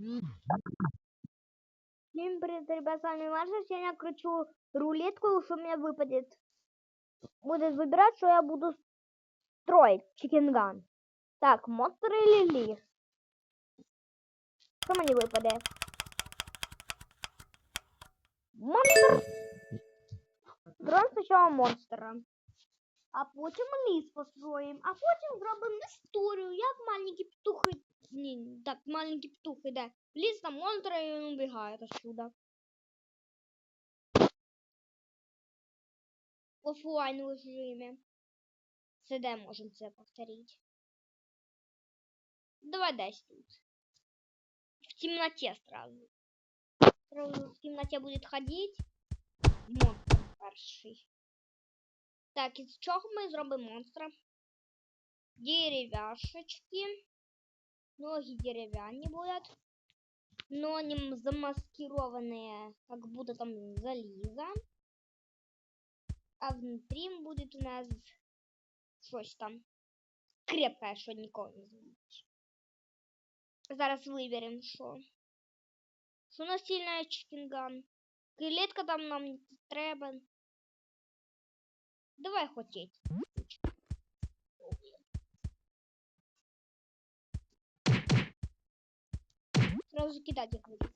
Всем привет, ребят, с вами Маша. Сегодня я кручу рулетку, что мне выпадет. Будет выбирать, что я буду строить. Чикенган. Так, монстр или лис? Что мне выпадет? Монстр. Зробимо спочатку монстра А потім ліс построїмо. А потім зробимо історію, як маленькі птухи. Ні, так, маленький птух іде. В ліс на монстра і він убігає отсюда. В офлайн режимі. Це де можемо це повторити? Давай десь тут. В темноте сразу. Сразу в темноте будет ходить. Монстр перший. Так, із чого ми зробимо монстра? Деревяшечки. Ноги деревянные будут. Но они замаскированные, как будто там заліза. А внутри будет у нас щось там крепкое, що нікого не змінить. Зараз виберемо, що. Що у нас сильна чикінган. Клетка там нам не треба. Давай хотеть. Сразу кидать их будет.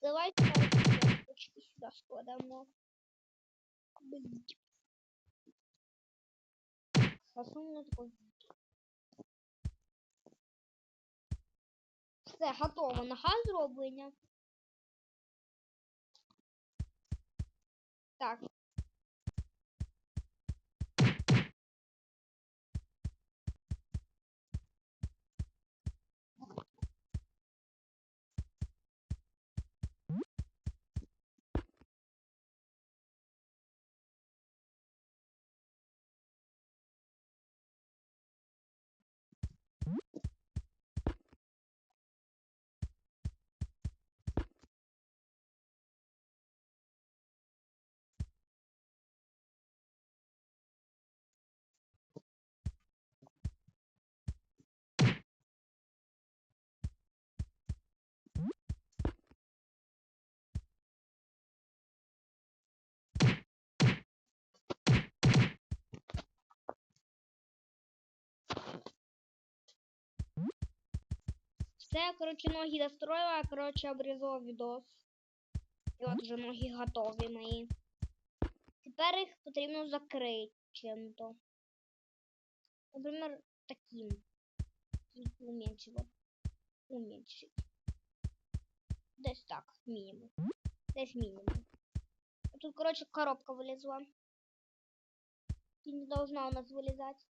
Давайте точки сюда складываем. Засунь на такой. Все, готово. Нога зроблення. Так. Все, короче, ноги достроила, короче, обрізала відос. І от вже ноги готові мої. Тепер їх потрібно закрити чим-то. Наприклад, таким. Тільки уменьшить. Десь так, мінімум. Десь мінімум. А Тут, короче, коробка вылезла. И не должна у нас вылезать.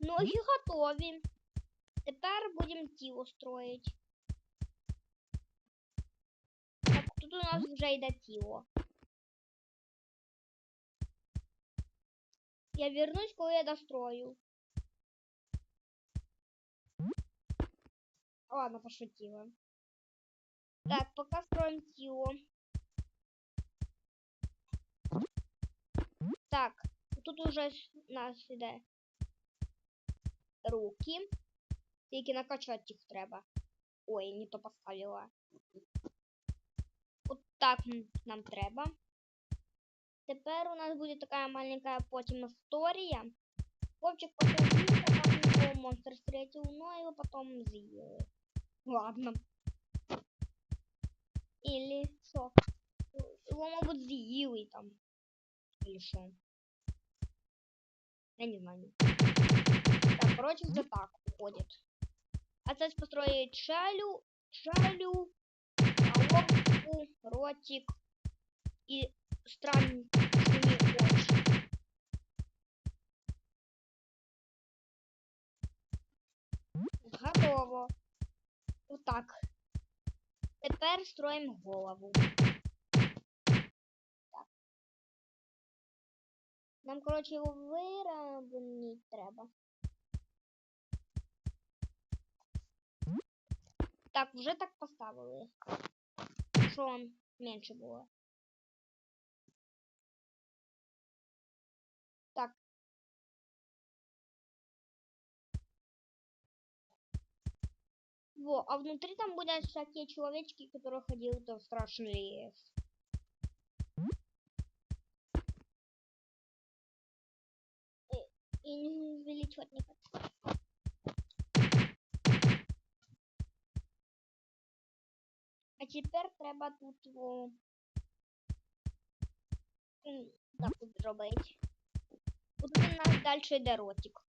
Ноги готові. Тепер будемо тіло строїть. Так, тут у нас вже йде тіло. Я вернусь, коли я дострою. Ладно, пошутила. Так, пока строим тіло. Так, тут уже у нас іде руки. Тільки накачати їх треба. Ой, не то поставила. От так нам треба. Тепер у нас буде така маленька потім історія. Хлопчик потім з'їв, потім його монстр встретив, но його потім з'їли. Ладно. Или що? Його, мабуть, з'їли там. Или що? Я не знаю. Так, короче, все так уходит. А це построить шалю, шалю, головку, ротик и странные очи. Готово. Отак. Тепер строїмо голову. Так. Нам, коротше, його виробити треба. Так, вже так поставили. Он менше було. Так. Во, а внутри там будут всякие человечки, которые ходили в страшный лес. И, и не увеличивать не. тепер треба тут во... м, Так от зробити. Тут у нас далі йде ротик.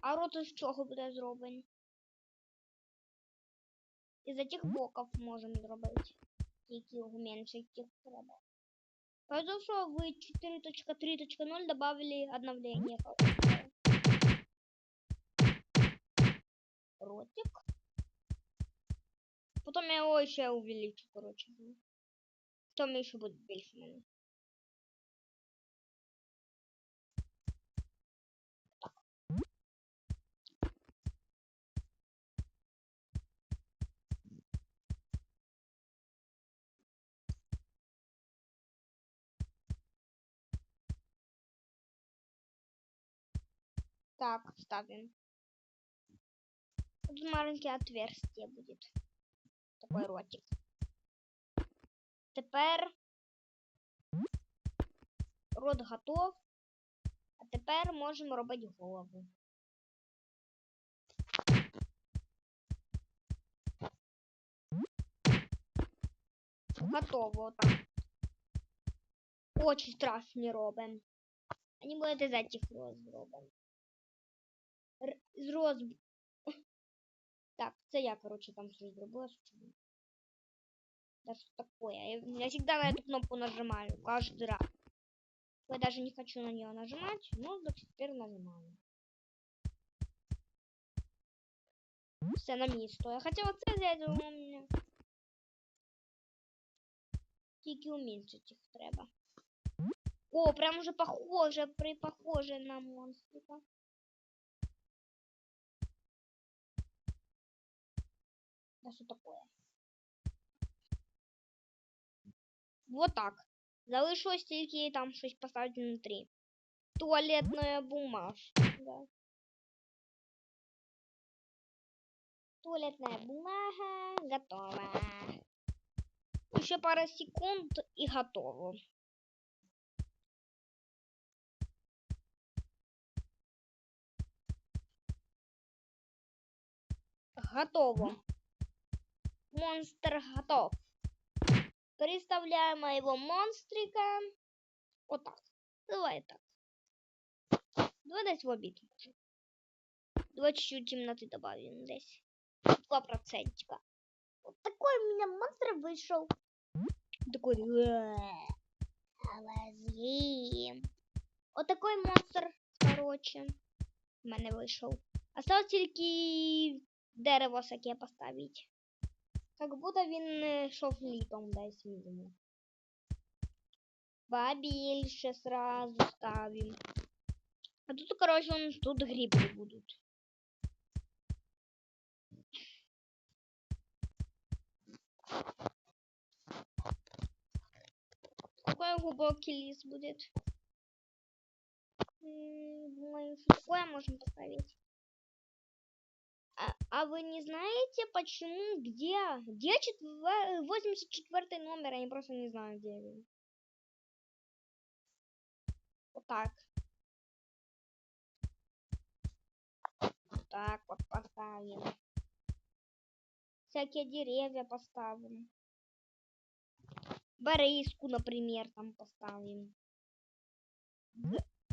А рот із чого буде зроблений? Із цих блоків можемо зробити. Тільки уменьшити їх треба. Кажу, що в 4.3.0 добавили обновление. хорошее. Ротик. Потом я его еще увеличу, короче. Потом еще будет більше. Так, ставим. Тут маленькое отверстие будет. Такой ротик. Тепер рот готов. А тепер можемо робити голову. Готово так. Очень страшні робимо. Они будуть із этих роз зроблені. З роз... Так, це я, короче, там щось зробила. що чудо. Да что такое? Я, я всегда на эту кнопку нажимаю, каждый раз. Я даже не хочу на нее нажимать, но до теперь нажимаю. Все на місто. Я хотела це взяти, але у мене... Тільки уменьшить їх треба. О, прям уже похоже, при похоже на монстрика. Да что такое? Вот так. Залишилось тільки там щось поставити внутрі. Туалетная бумажка. Туалетная бумага готова. Еще пара секунд и готово. Готово. Монстр готов. Представляем моего монстрика. Вот так. Давай так. Давай дать в обид. Давай чуть-чуть темноты добавим здесь. Два процентика. Вот такой у меня монстр вышел. Такой. Лазим. Вот такой монстр, короче, в мене вийшов. Осталось тільки дерево всяке поставить. Как будто він е, йшов літом десь відомо. Побільше сразу ставим. А тут, короче, он, тут грибы будут. Какой глубокий лес будет? М, Думаю, что такое можем поставить. А, а вы не знаете, почему, где, где четвер- 84 номер? Я просто не знаю, где он. Вот так. Вот так вот поставим. Всякие деревья поставим. Бориску, например, там поставим.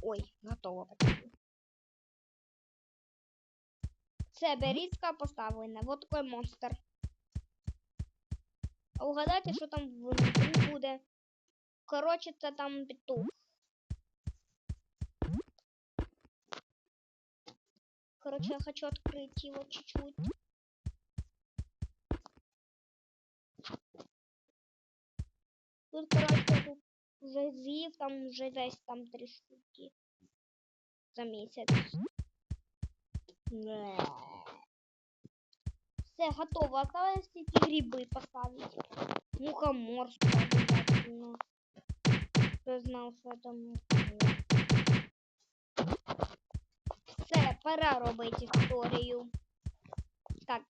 Ой, готово. почти. Це берізка поставлена. Вот такой монстр. А угадайте, що там внутрі буде. Короче, це там петух. Короче, я хочу открыть его чуть-чуть. Тут, короче, я тут вже з'їв, там вже десь там три штуки за місяць. Не. Все, готово. Осталось тільки гриби поставить. Мухомор обязательно. Кто знал, що це мухомор. Все, пора робити історію. Так,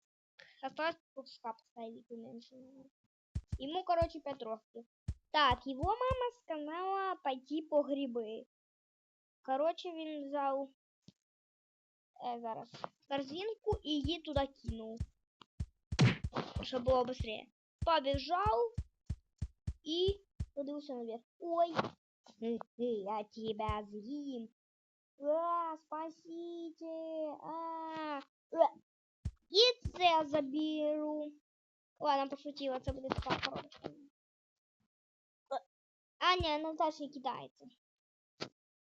Осталось куска поставить уменьшенного. Ему, короче, пять років. Так, его мама сказала пойти по грибы. Короче, він взяв е, зараз корзинку і її туди кинув. Щоб було быстрее. Побежал и подивився наверх. Ой, я тебя съем. А, спасите. А, э. І це заберу. Ладно, пошутила, це буде така коробочка. Э. А, не, она дальше не кидается.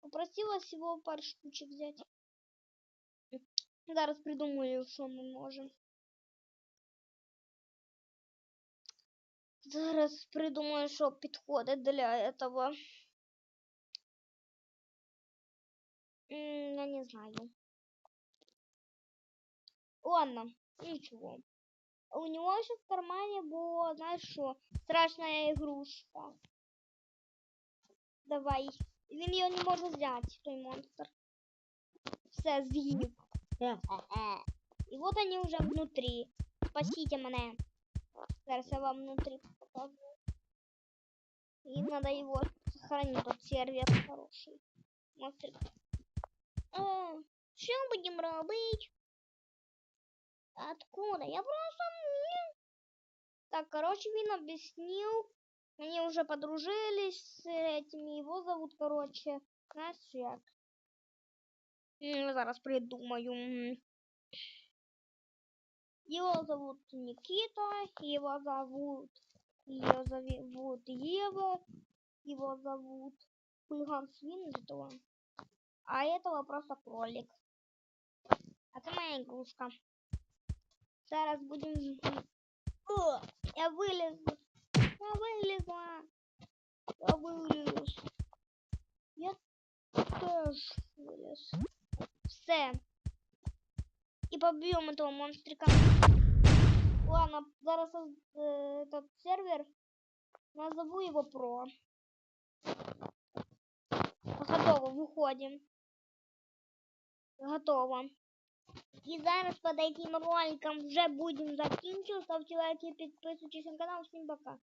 Попросила всего пару штучек взять. Зараз придумаю, що ми можемо. Зараз придумаю, що підходить для этого. М, Я не знаю. Ладно, ничего. У него еще в кармане было, знаешь что, страшная игрушка. Давай. Він ее не може взять, той монстр. Все, з'їв. И вот они уже внутри. Спасите мене. Зараз я вам внутри покажу. и надо его сохранить, тот сервер хороший. Монстр. А, що будем робить? Откуда? Я просто... Так, короче, він объяснил. Они уже подружились с этими. Его зовут, короче, знаешь, як? М, Зараз придумаю. Его зовут Никита, его зовут... Ее зовут Ева, его зовут Хулиган Свин или того. А этого просто кролик. А это моя игрушка. Зараз будем... О, я вылезу. Я вылезла. Я вылез. Я теж вылез. Все. И побьем этого монстрика. Ладно, зараз э, этот сервер. Назову его Про. Готово, выходим. Готово. І зараз під этим роликом вже будемо закінчувати. Ставте лайки, підписуйтесь на канал. Всім пока.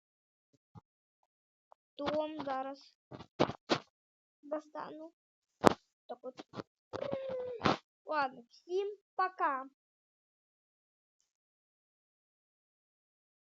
Том зараз достану. Так от. Ладно, всім пока.